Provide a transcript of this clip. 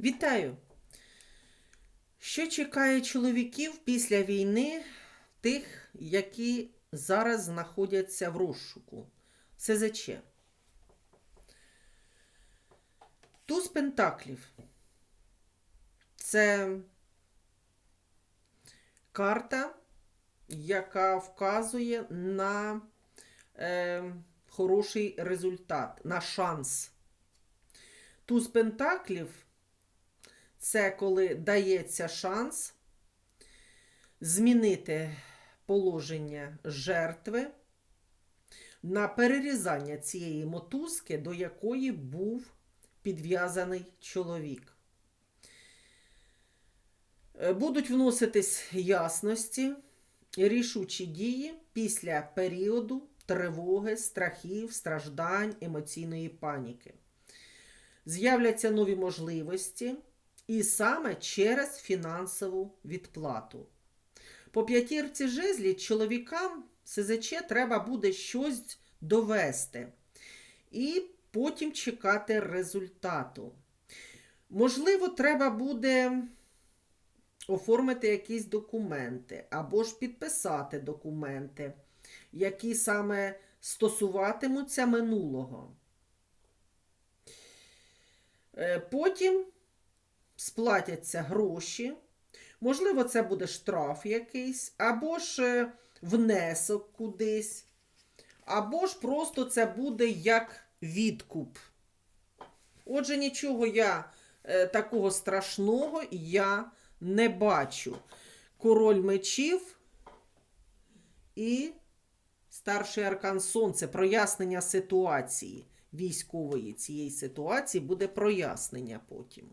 Вітаю! Що чекає чоловіків після війни, тих, які зараз знаходяться в розшуку? СЗЧ. Туз Пентаклів. Це карта, яка вказує на е, хороший результат, на шанс. Туз Пентаклів це коли дається шанс змінити положення жертви на перерізання цієї мотузки, до якої був підв'язаний чоловік. Е, Будуть вноситись ясності, рішучі дії після періоду тривоги, страхів, страждань, емоційної паніки. З'являться нові можливості, і саме через фінансову відплату. По п'ятірці жезлі чоловікам СЗЧ треба буде щось довести і потім чекати результату. Можливо, треба буде оформити якісь документи або ж підписати документи, які саме стосуватимуться минулого. Е, Потім сплатяться гроші. Можливо, це буде штраф якийсь, або ж е, внесок кудись, або ж просто це буде як відкуп. Отже, нічого я е, такого страшного я не бачу. Король мечів і старший аркан Сонце прояснення ситуації військової цієї ситуації буде прояснення потім.